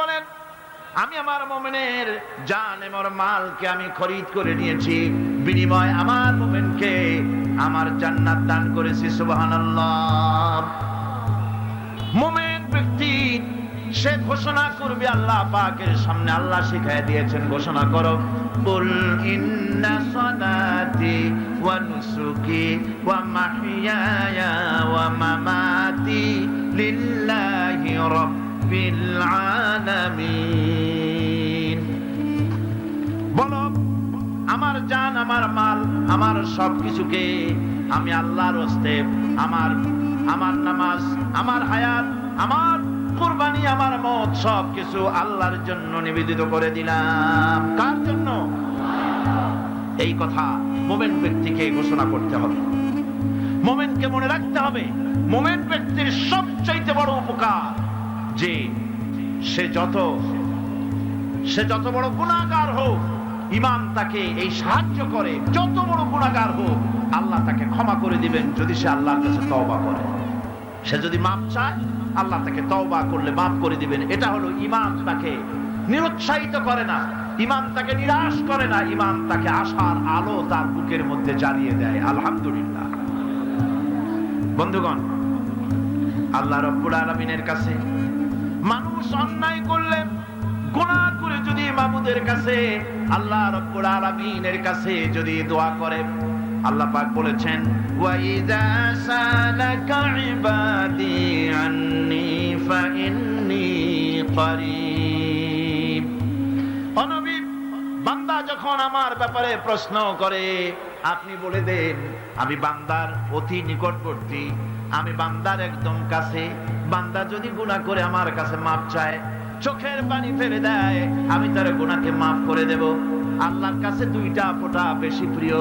বলেন, আমি আমার মোমেনের জান আমার মালকে আমি খরিদ করে নিয়েছি। বিনিময় আমার মোমেনকে আমার জান্নাত দান করেছি, সুবহানাল্লাহ। মোমেন ব্যক্তি, সে ঘোষণা করবে আল্লাহ পাকের সামনে। আল্লাহ শিখায় দিয়েছেন, ঘোষণা করো বল ইন্না সালাতি ওয়া নুসুকি ওয়া মাহইয়ায়া ওয়া মামাতি লিল্লাহি রাব্বিল আমার জান, আমার মাল, আমার সবকিছুকে আমি আল্লাহর আমার আমার নামাজ, আমার হায়াত, আমার কুরবানি, আমার মত সব কিছু আল্লাহর জন্য নিবেদিত করে দিলাম। কার জন্য? এই কথা মোমেন ব্যক্তিকে ঘোষণা করতে হবে। মোমেনকে মনে রাখতে হবে, মোমেন ব্যক্তির সবচাইতে বড় উপকার যে সে যত সে যত বড় গুণাগার হোক, ইমাম তাকে এই সাহায্য করে। যত বড় গুণাগার হোক, আল্লাহ তাকে ক্ষমা করে দিবেন যদি সে আল্লাহর কাছে তওবা করে। সে যদি মাপ চায়, আল্লাহ তাকে তওবা করলে মাফ করে দিবেন। এটা হলো ইমাম তাকে নিরুৎসাহিত করে না। ইমাম তাকে নিরাশ করে না। ইমাম তাকে আশার আলো তার বুকের মধ্যে জ্বালিয়ে দেয়। আলহামদুলিল্লাহ। বন্ধুগণ, আল্লাহ রব্বুল আলমিনের কাছে মানুষ অন্যায় করলেন গুনাহ করে যদি মামুদের কাছে, আল্লাহ রব্বুল আলামিনের কাছে যদি দোয়া করে আল্লাহ পাক বলেছেন ওয়াইদা সালাকা ইবাদি আন্নি ফাইন্নি করিব। অনবী বান্দা যখন আমার ব্যাপারে প্রশ্ন করে, আপনি বলে দেন, আমি বান্দার অতি নিকটবর্তী। আমি বান্দার একদম কাছে। বান্দা যদি গুনাহ করে আমার কাছে মাপ চায়, চোখের পানি ফেলে দেয়, আমি তার গুনাহকে মাফ করে দেব। আল্লাহর কাছে দুইটা ফোঁটা বেশি প্রিয়।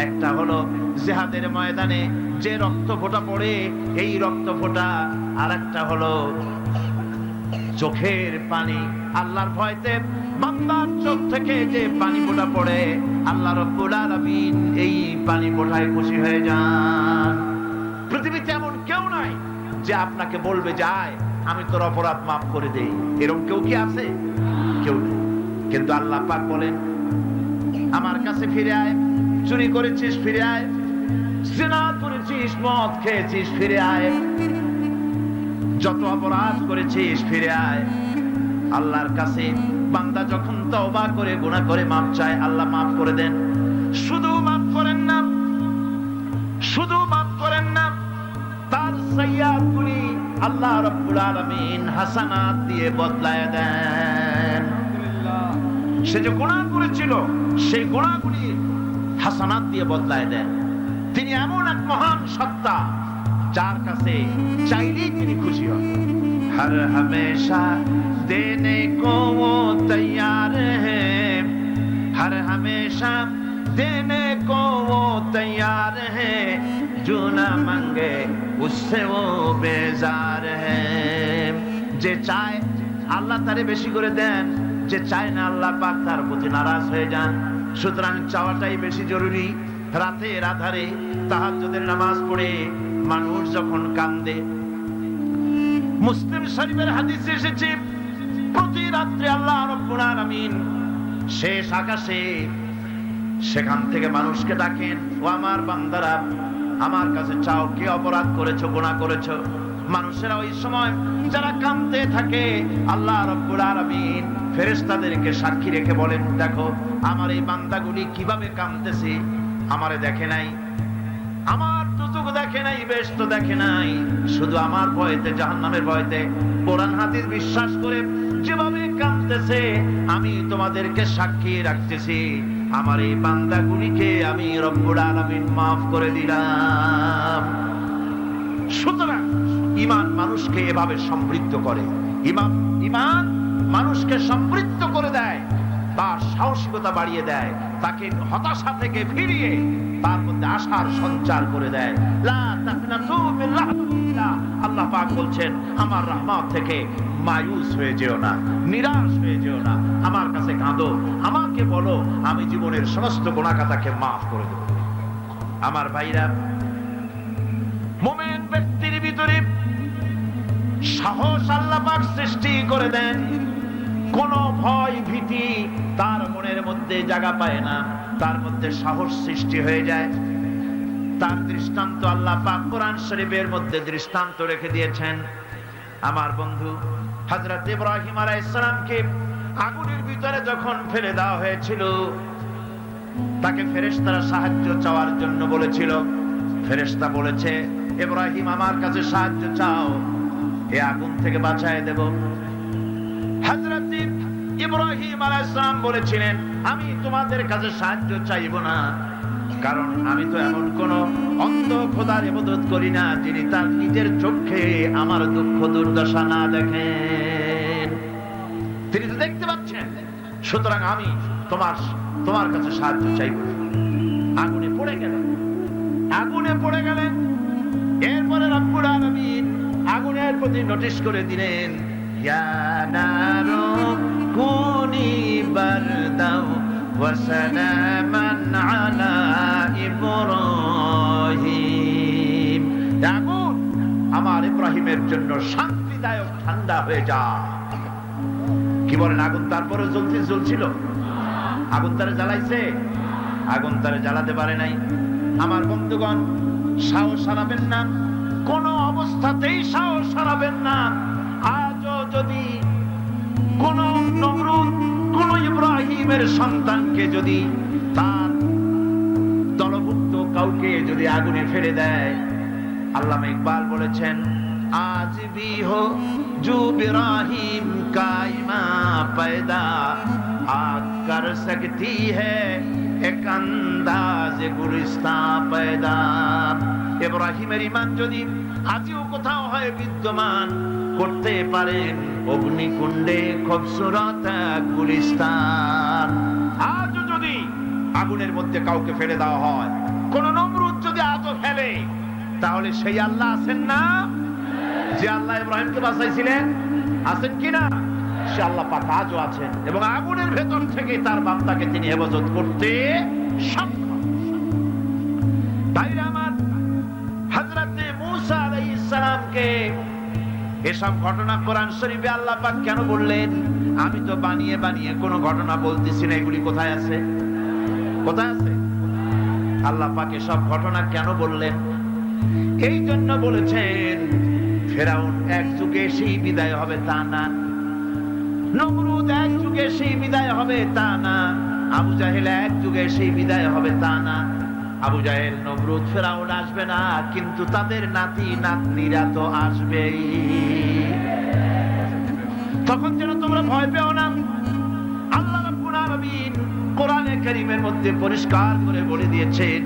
একটা হলো জেহাদের ময়দানে যে রক্ত ফোঁটা পড়ে, এই রক্ত ফোঁটা। আর একটা হলো চোখের পানি। আল্লাহর ভয়তে বান্দার চোখ থেকে যে পানি ফোঁটা পড়ে, আল্লাহ রব্বুল আলামিন এই পানি ফোঁটায় খুশি হয়ে যান। পৃথিবীতে এমন কেউ নাই যে আপনাকে বলবে যায় আমি তোর অপরাধ মাফ করে দেই। এরকম কেউ কি আছে? কেউ নেই। কিন্তু আল্লাহ পাক বলেন, আমার কাছে ফিরে আয়, চুরি করেছিস, ফিরে আয় শুধু মাফ করেন না সাইয়াতগুলি আল্লাহ রব্বুল আলামিন হাসানাত দিয়ে বদলায় দেন। সে যে গুনাহ করেছিল সেই গুনাহগুলি হাসানাত দিয়ে বদলায় দেন। তিনি এমন এক মহান সত্তা যার কাছে চাইলেই তিনি খুশি হন। হর হমেশা দেনে কো তৈয়ার হ্যাঁ হর হমেশা দেনে কো তৈয়ার হ্যাঁ जो ना मांगे उससे वो बेजार है যে চায় আল্লাহ তারে বেশি করে দেন যে চায় না আল্লাহ পাক তার প্রতি নারাজ হয়ে যান সুতরাং চাওয়াটাই বেশি জরুরি রাতে রাধারে তাহাজ্জুদের নামাজ পড়ে মানুষ যখন কান্দে মুসলিম শরীফের হাদিসে এসেছে প্রতি রাত্রে আল্লাহ রব্বুল আলামিন শেষ আকাশে সেখান থেকে মানুষকে ডাকেন ও আমার বান্দারা আমার কাছে চাও, কে অপরাধ করেছ, গুনাহ করেছ? মানুষেরা ওই সময় যারা কাঁদতে থাকে, আল্লাহ রব্বুল আলামিন ফেরেশতাদেরকে সাক্ষী রেখে বলেন, দেখো, আমার এই বান্দাগুলি কীভাবে কাঁদতেছে, আমারে দেখে নাই। আমার দুচোখ দেখে নাই, বেশ তো দেখে নাই। শুধু আমার ভয়তে, জাহান্নামের ভয়েতে, কোরআন হাতির বিশ্বাস করে যেভাবে কাঁদতেছে, আমি তোমাদেরকে সাক্ষী রাখতেছি। আমার এই বান্দাগুলিকে আমি রব্বুল আলমিন মাফ করে দিলাম। সুতরাং ইমান মানুষকে এভাবে সমৃদ্ধ করে। ইমান ইমান মানুষকে সমৃদ্ধ করে দেয়। তার সাহসিকতা বাড়িয়ে দেয়, তাকে হতাশা থেকে ফিরিয়ে তার মধ্যে আশার সঞ্চার করে দেয়। আল্লাহ পাক বলছেন, আমার রহমত থেকে মায়ুস হয়ে যেও না, নিরাশ হয়ে যেও না, আমার কাছে কাঁদো, আমাকে বলো, আমি জীবনের সমস্ত গোনাকাতাকে মাফ করে দেবো। আমার ভাইরা, মোমেন ব্যক্তির ভিতরে সাহস আল্লাহ পাক সৃষ্টি করে দেন। কোন ভয় ভীতি তার মনের মধ্যে জায়গা পায় না। তার মধ্যে সাহস সৃষ্টি হয়ে যায়। তার দৃষ্টান্ত আল্লাহ পাক কোরআন শরীফের মধ্যে দৃষ্টান্ত রেখে দিয়েছেন। আমার বন্ধু, হযরত ইব্রাহিম আলাইহিস সালামকে আগুনের ভিতরে যখন ফেলে দেওয়া হয়েছিল, তাকে ফেরেশতারা সাহায্য চাওয়ার জন্য বলেছিল। ফেরেশতা বলেছে, ইব্রাহিম, আমার কাছে সাহায্য চাও। এ আগুন থেকে বাঁচায় দেব। ইব্রাহিম আলাইহিস সালাম বলেছিলেন, আমি তোমাদের কাছে সাহায্য চাইব না। কারণ আমি তো এমন কোন অন্ধ খোদার ইবাদত করি না, যিনি তার নিজের চোখে আমার দুঃখ দুর্দশা না দেখেন। তিনি তো দেখতে পাচ্ছেন। সুতরাং আমি তোমার তোমার কাছে সাহায্য চাইব আগুনে পড়ে গেলেন। আগুনে পড়ে গেলেন। এরপরে রব্বুল আলামিন আগুনের প্রতি নোটিশ করে দিলেন আমার ইব্রাহিমের জন্য শান্তিদায়ক ঠান্ডা হয়ে যা। কি বলেন, আগুন তারপরে জ্বলতে জ্বলছিল? আগুন তারে জ্বালাইছে? আগুন তারে জ্বালাতে পারে নাই। আমার বন্ধুগণ, সাহস হারাবেন না। কোন অবস্থাতেই সাহস হারাবেন না। যদি কোন নমরুদ, কোন ইব্রাহিমের সন্তানকে যদি তার দলভুক্ত কাউকে যদি আগুনে ফেলে দেয় আল্লাহ ইকবাল বলেছেন, আজ বি হো জু কাইমা পয়দা, আগ কর সকতি এক আন্দাজ ইব্রাহিমের ইমান যদি আজও কোথাও হয় বিদ্যমান করতে পারেন অগ্নিকুণ্ডে খুবসুরত গুলিস্তান। আজও যদি আগুনের মধ্যে কাউকে ফেলে দেওয়া হয়, কোন নমরুদ যদি আজও ফেলে, তাহলে সেই আল্লাহ আছেন না? যে আল্লাহ ইব্রাহিমকে বাঁচাইছিলেন, আছেন কিনা সে আল্লাহ পাক আজও আছেন এবং আগুনের ভেতর থেকে তার বান্দাকে তিনি হেফাজত করতে সক্ষম। এসব ঘটনা কোরআন শরীফে আল্লাহ পাক কেন বললেন? আমি তো বানিয়ে বানিয়ে কোনো ঘটনা বলতেছি না, এগুলি কোথায় আছে? কোথায় আছে? আল্লাহ পাক এসব ঘটনা কেন বললেন? এই জন্য বলেছেন, ফেরাউন এক যুগে সেই বিদায় হবে তা না। নমরুদ এক যুগে সেই বিদায় হবে তা না। আবু জাহেল এক যুগে সেই বিদায় হবে তা না। আবু জাহেল, নমরুদ, ফেরাউন আসবে না, কিন্তু তাদের নাতি, নাতনিরা তো আসবেই। তখন যেন তোমরা ভয় পেও না আল্লাহ রাব্বুল আলামিন কোরআনে কারীমের মধ্যে পরিষ্কার করে বলে দিয়েছেন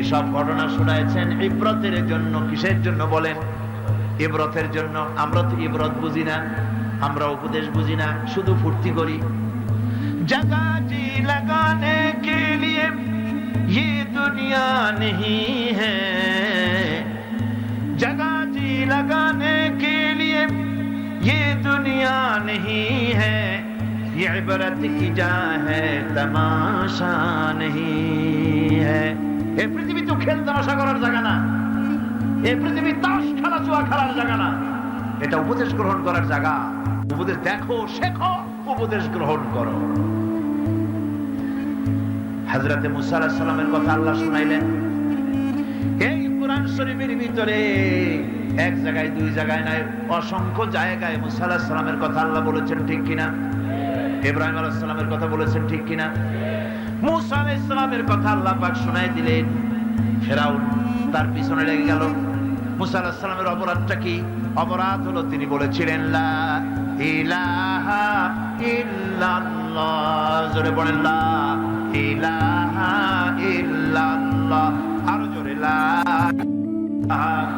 এসব ঘটনা শোনায়ছেন ইব্রতের জন্য কিসের জন্য বলেন ইব্রতের জন্য আমরা তো ইব্রত বুঝি না আমরা উপদেশ বুঝি না শুধু ফুর্তি করি जगह जी लगाने के लिए ये दुनिया नहीं है जगह जी लगाने के लिए ये दुनिया नहीं है ये इबरत की जा है तमाशा नहीं है এ পৃথিবী তো খেল তামাশা করার জায়গা না এ পৃথিবী তাস খেলা জুয়া খেলার জায়গা না এটা উপদেশ গ্রহণ করার জায়গা উপদেশ দেখো শেখো উপদেশ গ্রহণ করো হাজরাতে মুসা আলাহিস সালামের কথা আল্লাহ শুনাইলেন এই শরীফের ভিতরে। এক জায়গায়, দুই জায়গায় নাই অসংখ্য জায়গায় সালামের কথা আল্লাহ বলেছেন, ঠিক কিনা? ইব্রাহিম সালামের কথা বলেছেন, ঠিক কিনা? মুসা আলাইহিস সালামের কথা আল্লাহ পাক শোনাই দিলেন। তার পিছনে লেগে গেল। মুসা আলাইহিস সালামের অপরাধটা কি? অপরাধ হলো তিনি বলেছিলেন, লা ইলাহা ইল্লাল্লাহ। জোরে বলেন, লা ইলাহা ইল্লাল্লাহ। আরও জোরে, লা ইলাহা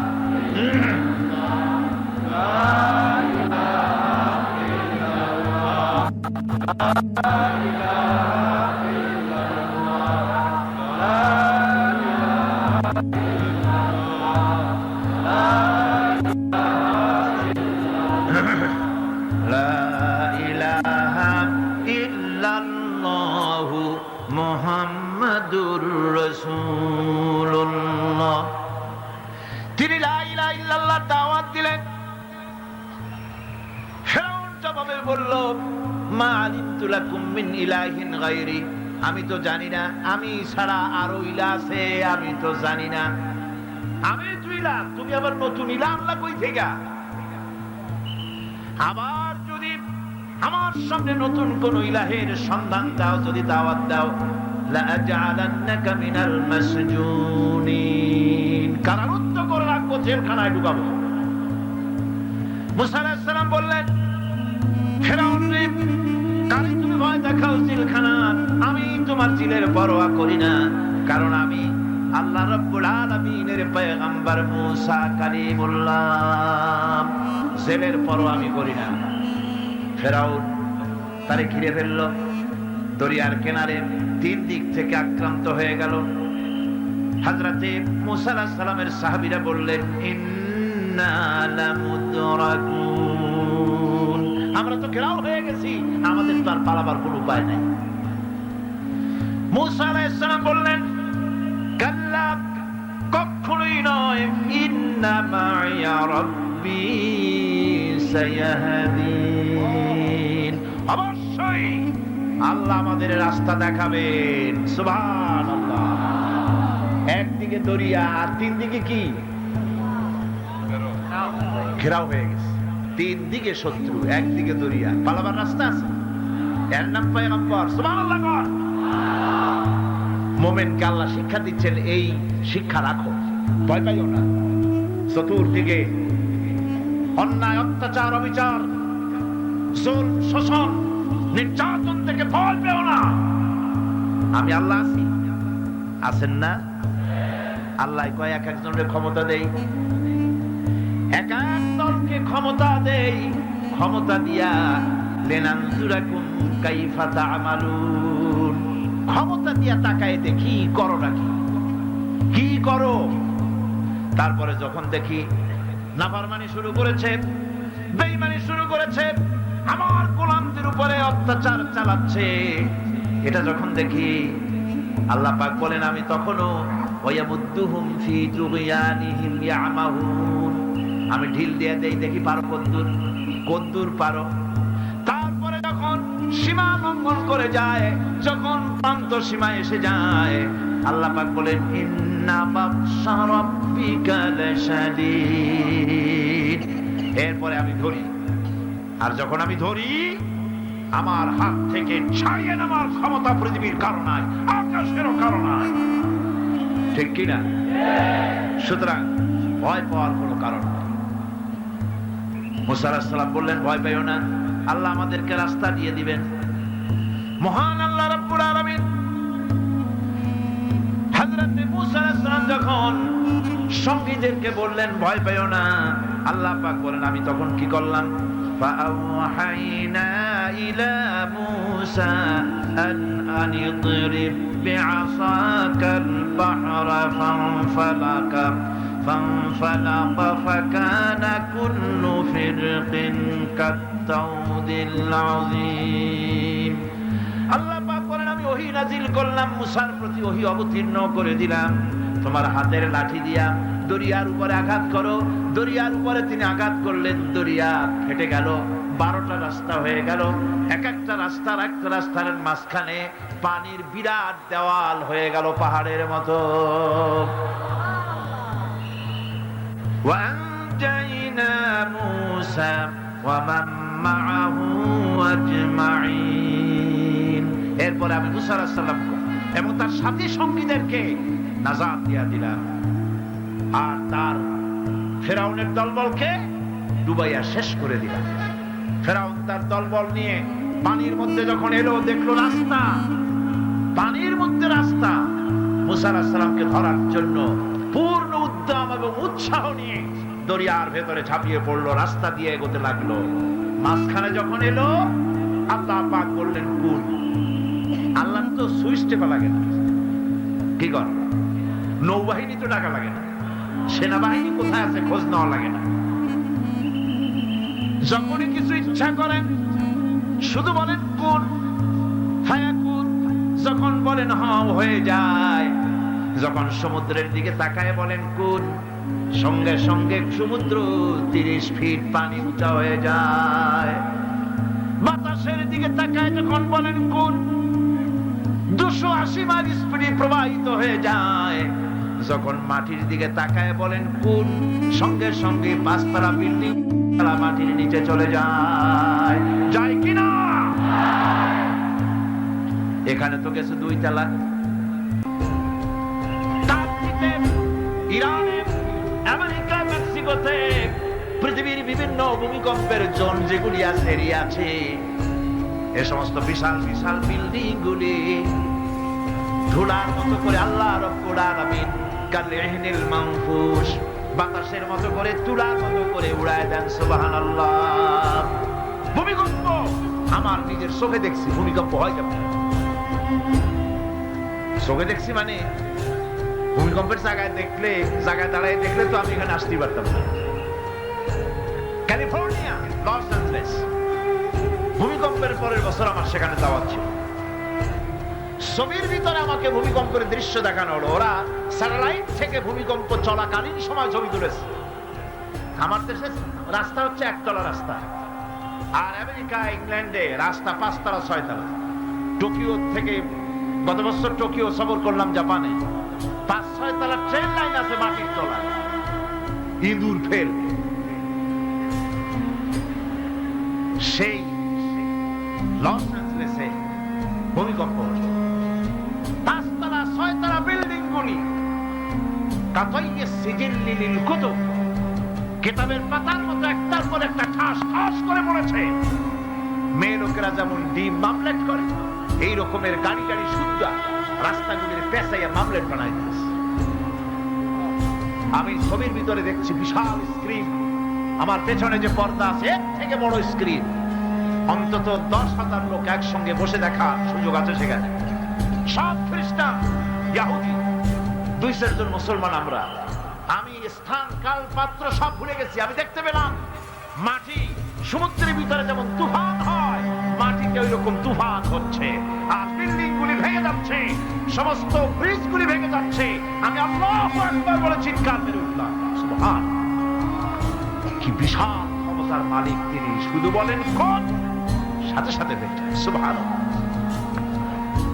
ইলাহিন গায়রি। আমি তো জানি না, আমি ছাড়া আরও ইলা আছে আমি তো জানি না। আমি তো ইলা তুমি আবার নতুন ইলা আনলা কই আবার যদি আমার সামনে নতুন কোন ইলাহের সন্ধান দাও, যদি দাওয়াত দাও মিনাল মাসজুনিন। কারারুদ্ধ করে রাখব, জেলখানায় ঢুকাবো। মুসা আলাইহিস সালাম বললেন, ফেরাউন আমি তোমার জিলের পরোয়া করি না, কারণ আমি আল্লাহ রাব্বুল আলামিনের পয়গম্বর মুসা কালিমুল্লাহ। জেলের পরোয়া আমি করি না। ফেরাউন তারে ঘিরে ফেলল। দরিয়ার কিনারে তিন দিক থেকে আক্রান্ত হয়ে গেল। হাজরাতে মুসা আলাইহিস সালামের সাহাবীরা বললেন, ইন্না লামুদরাকুন। আমরা তো ঘেরাও হয়ে গেছি। আমাদের তো আর পালাবার কোনো উপায় নাই। মুসা আলাইহিস বললেন, কাল্লা নয় অবশ্যই আল্লাহ আমাদের রাস্তা দেখাবেন। সুবহানাল্লাহ। একদিকে দরিয়া আর তিন দিকে কি? ঘেরাও হয়ে গেছে। তিন দিকে শত্রু, একদিকে দরিয়া। পালাবার রাস্তা আছে? এর নাম পয়গম্বর। সুবহানাল্লাহ মোমেনকে আল্লাহ শিক্ষা দিচ্ছেন, এই শিক্ষা রাখো। ভয় পাইও না। চতুর্দিকে অন্যায়, অত্যাচার, অবিচার জোর শোষণ, নির্যাতন থেকে ভয় পেও না। আমি আল্লাহ আছি। আছেন না? আল্লাহ কয় এক একজনের ক্ষমতা এক দলকে ক্ষমতা দেই। ক্ষমতা দিয়া লেনানজুরাকুম কাইফা তা'মালুন। ক্ষমতা দিয়া তাকায় দেখি করো নাকি কি করো? তারপরে যখন দেখি, নাফরমানি শুরু করেছে, বেঈমানি শুরু করেছে, আমার গোলামদের উপরে অত্যাচার চালাচ্ছে। এটা যখন দেখি, আল্লাহ পাক বলেন, আমি তখনও ওয়ামুদ্দুহুম ফি তুগয়ানিহিম ইয়ামাহুন আমি ঢিল দিয়ে দেই দেখি পারো কন্দুর কদ্দুর পারো। তারপরে যখন সীমা লঙ্ঘন করে যায়, যখন প্রান্ত সীমা এসে যায়, আল্লাহ পাক বলেন এরপরে আমি ধরি। আর যখন আমি ধরি, আমার হাত থেকে ছাড়িয়ে নেওয়ার ক্ষমতা পৃথিবীর কারণ নাই, আকাশেরও কারণ নাই। ঠিক কিনা সুতরাং ভয় পাওয়ার কোনো কারণ নেই মুসা আলাহিস সালাম বললেন ভয় পাইও না আল্লাহ আমাদেরকে রাস্তা দিয়ে দিবেন মহান আল্লাহ রাব্বুল আলামিন হযরত মুসা আলাইহিস সালাম যখন সঙ্গীদেরকে বললেন ভয় পাইও না আল্লাহ পাক বলেন আমি তখন কি করলাম فأوحينا إلى موسى أن أن اضرب بعصاك البحر فانفلق فانفلق فكان كل فرق كالطود العظيم আল্লাহ পাক বলেন আমি ওহী নাজিল করলাম মুসার প্রতি ওহী অবতীর্ণ করে দিলাম তোমার হাতের লাঠি দিয়া দরিয়ার উপরে আঘাত করো দরিয়ার উপরে তিনি আঘাত করলেন দরিয়া ফেটে গেল বারোটা রাস্তা হয়ে গেল এক একটা রাস্তার একটা রাস্তার মাঝখানে পানির বিরাট দেওয়াল হয়ে গেল পাহাড়ের মতো وأنجينا موسى ومن معه أجمعين এরপরে আমি মুসা আলাইহিস সালাম এবং তার সাথী সঙ্গীদেরকে নাজাত দিয়া দিলাম আর তার ফেরাউনের দলবলকে ডুবাইয়া শেষ করে দিলাম ফেরাউন তার দলবল নিয়ে পানির মধ্যে যখন এলো দেখলো রাস্তা পানির মধ্যে রাস্তা মুসা আলাইহিস সালামকে ধরার জন্য পূর্ণ উদ্যম এবং উৎসাহ নিয়ে দরিয়ার ভেতরে ঝাঁপিয়ে পড়ল, রাস্তা দিয়ে এগোতে লাগল। মাঝখানে যখন এলো, আল্লাহ পাক বললেন, কুল। আল্লাহ তো সুইচ টেপা লাগে না কি কর? নৌবাহিনী তো ডাকা লাগে না। সেনাবাহিনী কোথায় আছে খোঁজ নেওয়া লাগে না। যখনই কিছু ইচ্ছা করেন, শুধু বলেন কোন ফায়াকুন যখন বলেন, হাও, হয়ে যায়। যখন সমুদ্রের দিকে তাকায় বলেন কোন সঙ্গে সঙ্গে সমুদ্র তিরিশ ফিট পানি উঁচা হয়ে যায়। বাতাসের দিকে তাকায় যখন বলেন কোন দুশো আশি মাইল স্পিডে প্রবাহিত হয়ে যায়। যখন মাটির দিকে তাকায় বলেন কোন সঙ্গে সঙ্গে পাঁচতলা বিল্ডিং তারা মাটির নিচে চলে যায়। যায় কিনা? এখানে তো গেছে দুই তালা। ইরানে, আমেরিকা, মেক্সিকোতে, পৃথিবীর বিভিন্ন ভূমিকম্পের জোন যেগুলি আছে আছে। এ সমস্ত বিশাল বিশাল বিল্ডিং গুলি ধুলার মতো করে আল্লাহ রব্বুল আলামিন বাতাসের মতো করে, তুলার মতো করে উড়ায় দেন, সুবহানাল্লাহ। ভূমিকম্প! আমার নিজের চোখে দেখছি, ভূমিকম্প হয় কেমন? চোখে দেখছি মানে ভূমিকম্পের জায়গায় দেখলে, জায়গায় দাঁড়ায় দেখলে তো আমি এখানে আসতেই পারতাম না। California, Los Angeles. ভূমিকম্পের পরের বছর আমার সেখানে দাওয়াত ছিল। ছবির ভিতরে আমাকে ভূমিকম্পের দৃশ্য দেখানো হলো। ওরা স্যাটেলাইট থেকে ভূমিকম্প চলাকালীন সময় ছবি তুলেছে। আমার দেশে রাস্তা হচ্ছে একতলা রাস্তা। আর আমেরিকা, ইংল্যান্ডে রাস্তা পাঁচতলা, ছয়তলা। টোকিও থেকে গত বছর টোকিও সফর করলাম জাপানে। পাঁচ ছয় ট্রেন লাইন আছে মাটির ইঁদুর সেই লস ভূমিকম্প। বিল্ডিং গুলি কাতইয়ে সিজিল্লি লিল কুতুব। কেতাবের পাতার মতো একটার পর একটা ঠাস ঠাস করে পড়েছে। মেয়ে লোকেরা যেমন ডিম মামলেট করে, এই রকমের গাড়ি গাড়ি সুন্দর রাস্তাগুলির মামলেট আমি ছবির ভিতরে দেখছি বিশাল স্ক্রিন আমার পেছনে যে পর্দা আছে, এর থেকে বড় স্ক্রিন অন্তত দশ হাজার লোক একসঙ্গে বসে দেখা সুযোগ আছে সেখানে। সব খ্রিস্টান, ইয়াহুদি দুই চারজন মুসলমান আমরা। আমি স্থান, কাল, পাত্র সব ভুলে গেছি, আমি দেখতে পেলাম। মাটি, সমুদ্রের ভিতরে যেমন তুফান হয়, মাটিতে ওই রকম তুফান হচ্ছে। আর ভেঙে যাচ্ছে। সমস্ত ভেঙে যাচ্ছে। আমি আল্লাহ বলে চিৎকার মেরে উঠলাম। কি বিশাল ক্ষমতার মালিক তিনি। শুধু বলেন কোন? সাথে সাথে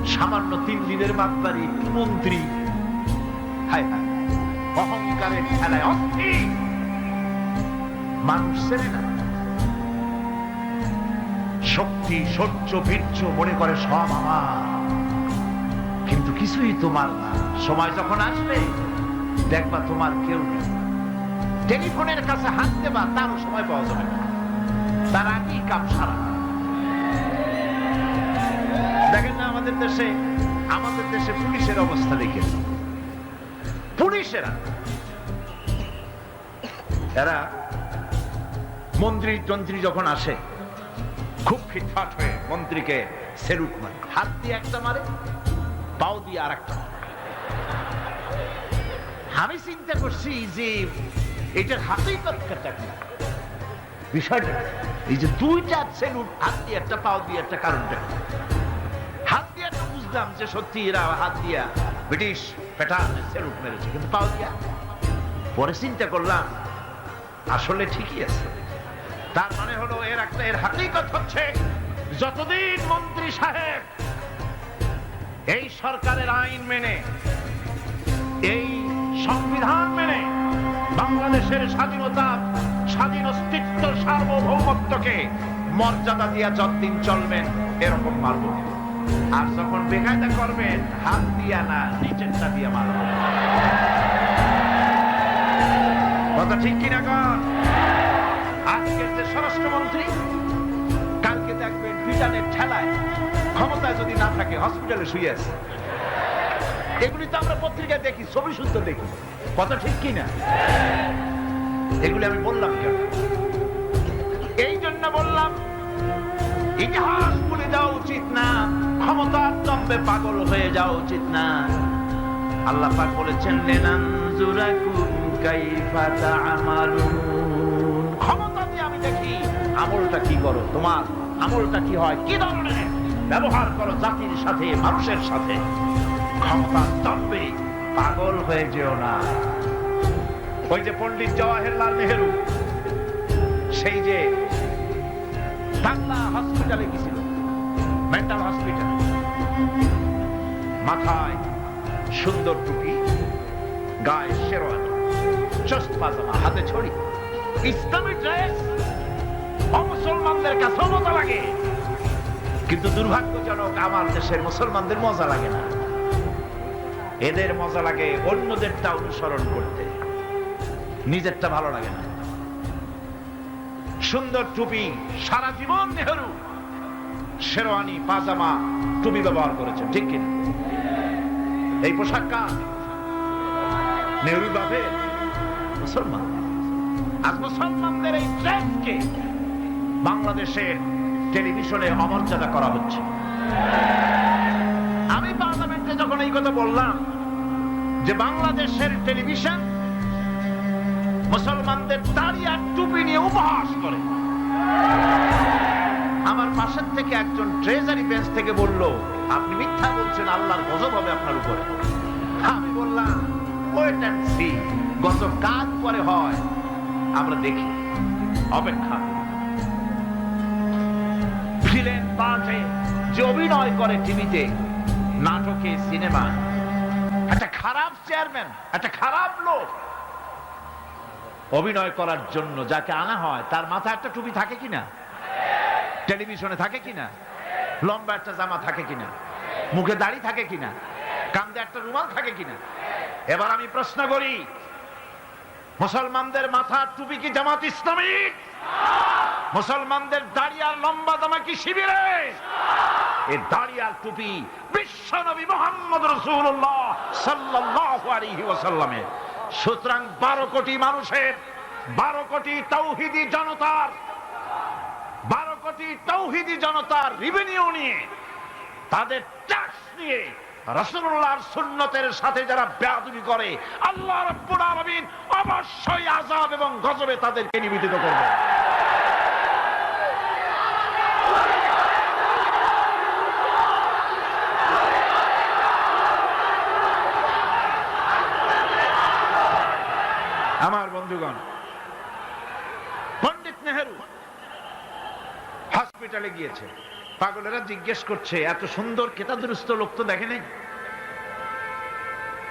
সামান্য তিন দিনের মাত্রারি মন্ত্রী। হায় হায়। অহংকারের খেলায় অস্থির মানুষ না। শক্তি সহ্য বীর্য মনে করে সব আমার। কিন্তু কিছুই তোমার না। সময় যখন আসবে, দেখবা তোমার কেউ নেই। টেলিফোনের কাছে হাত দেবা, তারও সময় পাওয়া যাবে না। তার আগেই কাম সারা। দেখেন না আমাদের দেশে আমাদের দেশে পুলিশের অবস্থা দেখে পুলিশেরা, এরা মন্ত্রী টন্ত্রী যখন আসে, খুব ফিটফাট হয়ে মন্ত্রীকে সেলুট মারে। হাত দিয়ে একটা মারে। পাও দিয়ে আর একটা আমি চিন্তা করছি যে এটার হাতেই তৎকারটা কি বিষয়টা এই যে দুইটা সেলুট হাত দিয়ে একটা, পাও দিয়ে একটা কারণটা হাত দিয়ে একটা বুঝলাম যে সত্যি এরা হাত দিয়া ব্রিটিশ পেটার সেলুট মেরেছে, কিন্তু পাও দিয়া? পরে চিন্তা করলাম, আসলে ঠিকই আছে। তার মানে হলো এর একটা, এর হাকিকত হচ্ছে, যতদিন মন্ত্রী সাহেব এই সরকারের আইন মেনে, এই সংবিধান মেনে বাংলাদেশের স্বাধীনতা, স্বাধীন অস্তিত্ব সার্বভৌমত্বকে মর্যাদা দিয়া যতদিন চলবেন এরকম মারব আর যখন বেকায়দা করবেন হাত দিয়া না নিচেরটা দিয়া মারব কথা ঠিক কিনা কর আজকের যে স্বরাষ্ট্রমন্ত্রী, কালকে দেখবেন পিটানের ঠেলায় ক্ষমতায় যদি না থাকে হসপিটালে শুয়ে আছে। এগুলি তো আমরা পত্রিকায় দেখি, ছবি সুন্দর দেখি। কথা ঠিক কিনা এগুলি আমি বললাম কেন? এই জন্য বললাম, ইতিহাস ভুলে যাওয়া উচিত না, ক্ষমতার দম্বে পাগল হয়ে যাওয়া উচিত না। আল্লাহ পাক বলেছেন ক্ষমতা দিয়ে আমি দেখি, আমলটা কি করো? তোমার আমলটা কি হয়? কি ধরনের? ব্যবহার করো জাতির সাথে, মানুষের সাথে। ক্ষমতার দম্বে পাগল হয়ে যেও না। ওই যে পণ্ডিত জওয়াহরলাল নেহেরু, সেই যে বাংলা হসপিটালে গেছিল মেন্টাল হসপিটাল মাথায় সুন্দর টুপি, গায়ে শেরওয়ানি চস্ত পাজামা হাতে ছড়ি। ইসলামী ড্রেস অমুসলমানদের কাছেও মতো লাগে। কিন্তু দুর্ভাগ্যজনক আমার দেশের মুসলমানদের মজা লাগে না। এদের মজা লাগে অন্যদেরটা অনুসরণ করতে। নিজেরটা ভালো লাগে না। সুন্দর টুপি, সারা জীবন নেহরু। শেরওয়ানি, পাজামা, টুপি ব্যবহার করেছেন, ঠিক কিনা? এই পোশাক কার? নেহরু বাপে মুসলমান। আজ মুসলমানদের এই ড্রেসকে বাংলাদেশের টেলিভিশনে অমর্যাদা করা হচ্ছে। আমি পার্লামেন্টে যখন এই কথা বললাম যে বাংলাদেশের টেলিভিশন মুসলমানদের দাড়ি আর টুপি নিয়ে উপহাস করে, আমার পাশের থেকে একজন ট্রেজারি বেঞ্চ থেকে বলল, আপনি মিথ্যা বলছেন, আল্লাহর গজব হবে আপনার উপরে। আমি বললাম ওয়েট অ্যান্ড সি গজব কাজ পরে হয়? আমরা দেখি। অপেক্ষা ভিলেন পার্টে যে অভিনয় করে টিভিতে, নাটকে সিনেমায় একটা খারাপ চেয়ারম্যান, একটা খারাপ লোক। অভিনয় করার জন্য যাকে আনা হয়, তার মাথায় একটা টুপি থাকে কিনা? টেলিভিশনে থাকে কিনা? লম্বা একটা জামা থাকে কিনা? মুখে দাড়ি থাকে কিনা? কান্দে একটা রুমাল থাকে কিনা? এবার আমি প্রশ্ন করি, মুসলমানদের মাথার টুপি কি জামাত ইসলামী? মুসলমানদের দাড়ি আর লম্বা জামা কি শিবিরে। এই দাড়ি আর টুপি বিশ্ব নবী মোহাম্মদ রসুল্লাহ ওয়াসাল্লামের সুতরাং বারো কোটি মানুষের, বারো কোটি তৌহিদি জনতার, বারো কোটি তৌহিদি জনতার রিভিনিউ নিয়ে, তাদের ট্যাক্স নিয়ে রসুল্লাহর সুন্নতের সাথে যারা বেয়াদবি করে, আল্লাহ রব্বুল আলামিন অবশ্যই আযাব এবং গজবে তাদেরকে নিবেদিত করবে আমার বন্ধুগণ, পণ্ডিত নেহেরু হসপিটালে গিয়েছে। পাগলেরা জিজ্ঞেস করছে, এত সুন্দর কেতাদুরস্ত লোক তো দেখেনি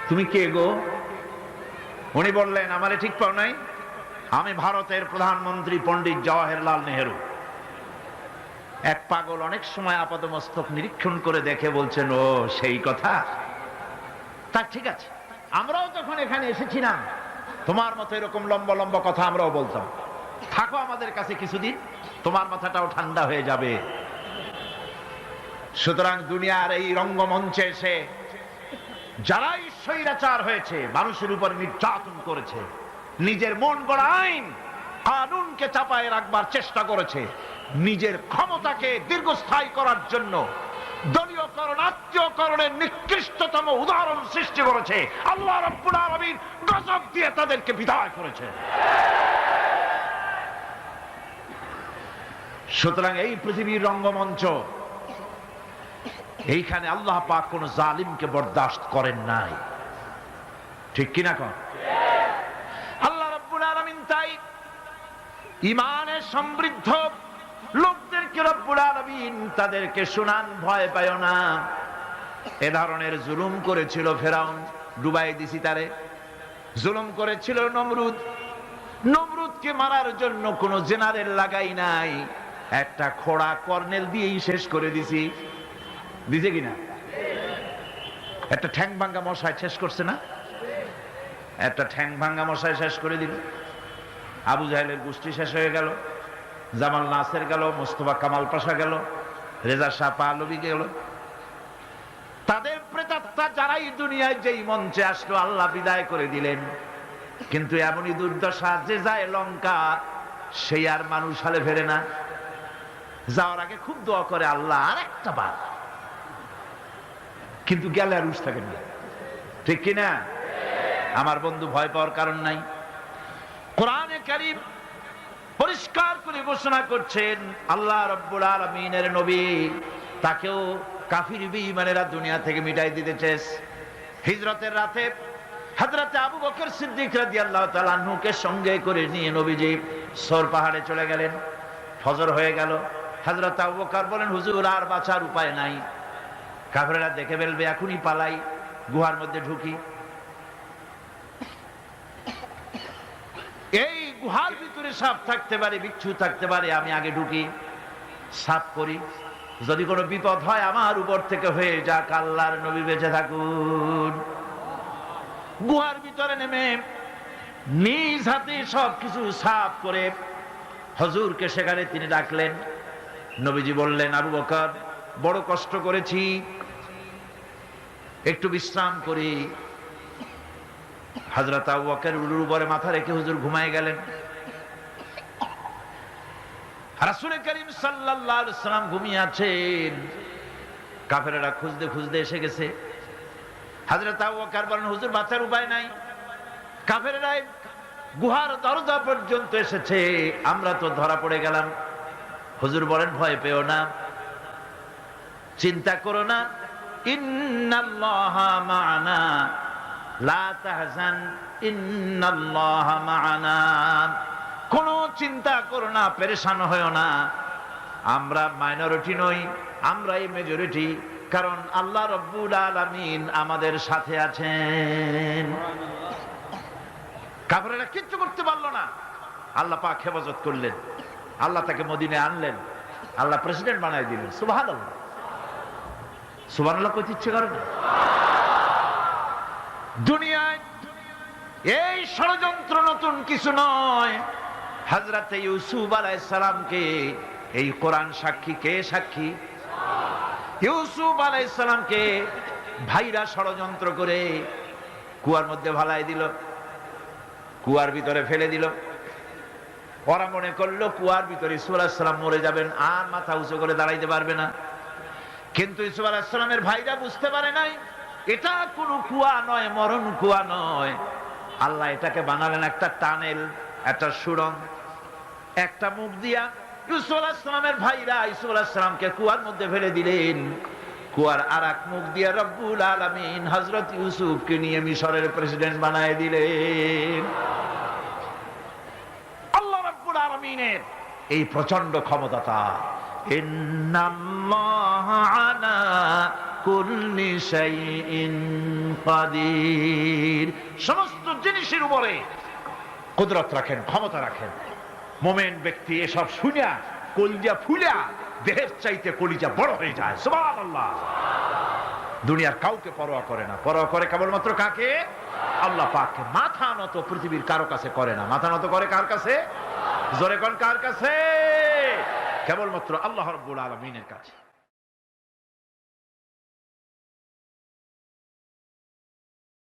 তুমি কে গো? উনি বললেন, আমারে ঠিক পাও নাই। আমি ভারতের প্রধানমন্ত্রী পণ্ডিত জওয়াহরলাল নেহেরু। এক পাগল অনেক সময় আপাদমস্তক নিরীক্ষণ করে দেখে বলছেন, ও, সেই কথা? তা ঠিক আছে, আমরাও তখন এখানে এসেছিলাম। তোমার মতো এরকম লম্বা লম্বা কথা আমরাও বলতাম। থাকো আমাদের কাছে কিছুদিন, তোমার মাথাটাও ঠান্ডা হয়ে যাবে। সুতরাং দুনিয়ার এই রঙ্গমঞ্চে এসে যারাই স্বৈরাচার হয়েছে, মানুষের উপর নির্যাতন করেছে, নিজের মন গড়া আইন, কানুনকে চাপায় রাখবার চেষ্টা করেছে, নিজের ক্ষমতাকে দীর্ঘস্থায়ী করার জন্য দলীয়করণ, আত্মীয়করণের নিকৃষ্টতম উদাহরণ সৃষ্টি করেছে। আল্লাহ রব্বুল আলামিন গজব দিয়ে তাদেরকে বিদায় করেছে। সুতরাং এই পৃথিবীর রঙ্গমঞ্চ, এইখানে আল্লাহ পাক কোন জালিমকে বরদাস্ত করেন নাই। ঠিক কিনা কন? আল্লাহ রব্বুল আলামিন তাই ইমানে সমৃদ্ধ আলামিন তাদেরকে শুনান, ভয় পায় না। এ ধরনের জুলুম করেছিল ফেরাউন, ডুবাই দিছি তারে। জুলুম করেছিল নমরুদ। নমরুদকে মারার জন্য কোন জেনারেল লাগাই নাই। একটা খোড়া কর্নেল দিয়েই শেষ করে দিছি। দিছে কিনা? একটা ঠ্যাং ভাঙ্গা মশাই শেষ করছে না? একটা ঠ্যাং ভাঙ্গা মশাই শেষ করে দিল। আবু জাহেলের গোষ্ঠী শেষ হয়ে গেল। জামাল নাসের গেল, মোস্তফা কামাল পাশা গেল, রেজা শাহ পালবি গেল। তাদের প্রেতাত্মা যারাই দুনিয়ায় যেই মঞ্চে আসলো, আল্লাহ বিদায় করে দিলেন। কিন্তু এমনই দুর্দশা যে যায় লঙ্কা, সেই আর মানুষ হালে ফেরে না। যাওয়ার আগে খুব দোয়া করে আল্লাহ আর একটা বার। কিন্তু গেলে আর উস থাকে না। ঠিক কিনা? আমার বন্ধু ভয় পাওয়ার কারণ নাই। কোরআনে কারিম পরিষ্কার করে ঘোষণা করছেন, আল্লাহ রব্বুল আলমিনের নবী। তাকেও কাফির বিমানেরা দুনিয়া থেকে মিটাই দিতে চেস। হিজরতের রাতে হাজরাতে আবু বকর সিদ্দিক রাদি আল্লাহ তালাহুকে সঙ্গে করে নিয়ে নবীজি সর পাহাড়ে চলে গেলেন। ফজর হয়ে গেল। হাজরত আবু বকর বলেন, হুজুর, আর বাঁচার উপায় নাই। কাফেরেরা দেখে ফেলবে, এখনই পালাই। গুহার মধ্যে ঢুকি এই গুহার ভিতরে সাপ থাকতে পারে, বিচ্ছু থাকতে পারে, আমি আগে ঢুকি, সাপ করি। যদি কোনো বিপদ হয় আমার উপর থেকে হয়ে যাক আল্লাহর নবী বেঁচে থাকুন। গুহার ভিতরে নেমে নিজ হাতে সব কিছু সাফ করে হজুরকে সেখানে তিনি ডাকলেন। নবীজি বললেন, আবু বকর, বড় কষ্ট করেছি। একটু বিশ্রাম করি। হাজরত আবু উলুর উপরে মাথা রেখে হুজুর ঘুমায় গেলেন। রাসূল করিম সাল্লাম ঘুমিয়ে আছেন। কাফেরেরা খুঁজতে খুঁজতে এসে গেছে। হাজরত বলেন, হুজুর, বাঁচার উপায় নাই। গুহার দরজা পর্যন্ত এসেছে। আমরা তো ধরা পড়ে গেলাম। হুজুর বলেন, ভয় পেও না। চিন্তা করো না। ইন্নাল্লাহা মা'ানা। কোনো চিন্তা করো না, পেরেশান হয়েও না। আমরা মাইনরিটি নই, আমরাই মেজরিটি, কারণ আল্লাহ রব্বুল আলামিন আমাদের সাথে আছেন। কাফেরেরা কিচ্ছু করতে পারল না। আল্লাহ পাক হেফাজত করলেন। আল্লাহ তাকে মদিনে আনলেন। আল্লাহ প্রেসিডেন্ট বানাই দিলেন। সুবাহ আল্লাহ সুবাহ আল্লাহ ইচ্ছে করে না। দুনিয়ায় এই ষড়যন্ত্র নতুন কিছু নয়। হাজরাতে ইউসুফ আলাইহিস সালামকে এই কোরআন সাক্ষী কে সাক্ষী? ইউসুফ আলাইহিস সালামকে ভাইরা ষড়যন্ত্র করে কুয়ার মধ্যে ভালাই দিল, কুয়ার ভিতরে ফেলে দিল। ওরা মনে করল কুয়ার ভিতরে ইসুফ আলাহিসাল্লাম মরে যাবেন, আর মাথা উঁচু করে দাঁড়াইতে পারবে না। কিন্তু ইসুফ আলাহিসাল্লামের ভাইরা বুঝতে পারে নাই এটা কোনো কুয়া নয়, মরণ কুয়া নয়। আল্লাহ এটাকে বানালেন একটা টানেল, একটা সুড়ং একটা মুখ দিয়া ইউসুফ ভাইরা আলাহিসাল্লামকে কুয়ার মধ্যে ফেলে দিলেন। কুয়ার আর এক মুখ দিয়ে রব্বুল আলমিন হজরত ইউসুফকে নিয়ে মিশরের প্রেসিডেন্ট বানায় দিলেন। আল্লাহ রব্বুল আলমিনের এই প্রচণ্ড ক্ষমতা তার আলা কুল্লি কাদির। সমস্ত জিনিসের উপরে কুদরত রাখেন, ক্ষমতা রাখেন। মোমেন ব্যক্তি এসব শুনিয়া কলিজা ফুলিয়া দেহের চাইতে কলিজা বড় হয়ে যায়। সুবহানাল্লাহ। দুনিয়ার কাউকে পরোয়া করে না। পরোয়া করে কেবলমাত্র কাকে? আল্লাহ পাককে। মাথা নত পৃথিবীর কারও কাছে করে না। মাথা নত করে কার কাছে? জোরে কোন কার কাছে? কেবলমাত্র আল্লাহ রব্বুল আলমিনের কাছে।